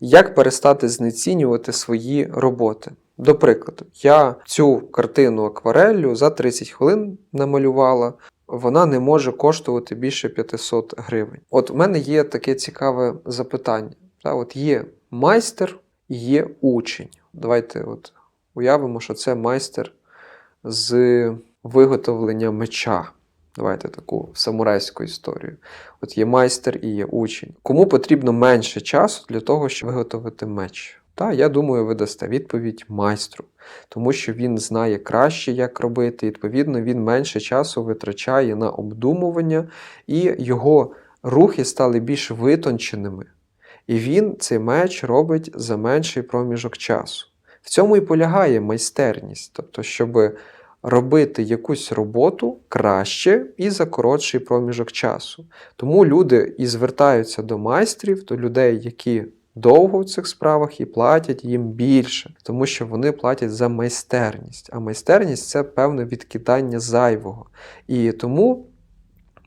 Як перестати знецінювати свої роботи? До прикладу, я цю картину аквареллю за 30 хвилин намалювала. Вона не може коштувати більше 500 гривень. От у мене є таке цікаве запитання. Та, от є майстер і є учень. Давайте от уявимо, що це майстер з виготовлення меча. Давайте таку самурайську історію. От є майстер і є учень. Кому потрібно менше часу для того, щоб виготовити меч? Та я думаю, ви дасте відповідь майстру, тому що він знає краще, як робити. Відповідно, він менше часу витрачає на обдумування, і його рухи стали більш витонченими. І він цей меч робить за менший проміжок часу. В цьому і полягає майстерність, тобто, щоб робити якусь роботу краще і за коротший проміжок часу. Тому люди і звертаються до майстрів, до людей, які довго в цих справах і платять їм більше, тому що вони платять за майстерність. А майстерність це певне відкидання зайвого. І тому.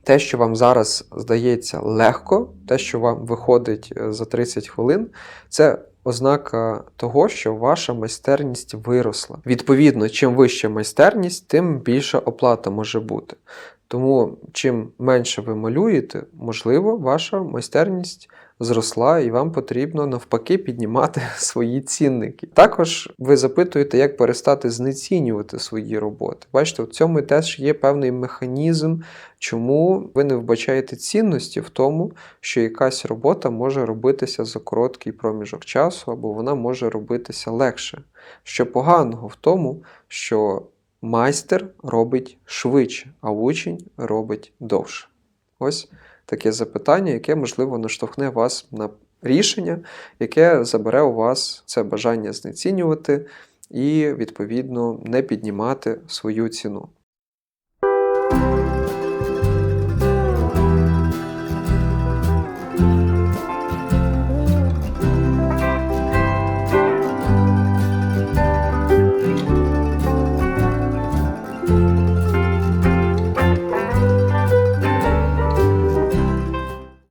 Те, що вам зараз здається легко, те, що вам виходить е, за 30 хвилин, це ознака того, що ваша майстерність виросла. Відповідно, чим вища майстерність, тим більша оплата може бути. Тому, чим менше ви малюєте, можливо, ваша майстерність зросла, і вам потрібно навпаки піднімати свої цінники. Також ви запитуєте, як перестати знецінювати свої роботи. Бачите, в цьому теж є певний механізм, чому ви не вбачаєте цінності в тому, що якась робота може робитися за короткий проміжок часу, або вона може робитися легше. Що поганого в тому, що майстер робить швидше, а учень робить довше. Ось таке запитання, яке, можливо, наштовхне вас на рішення, яке забере у вас це бажання знецінювати і, відповідно, не піднімати свою ціну.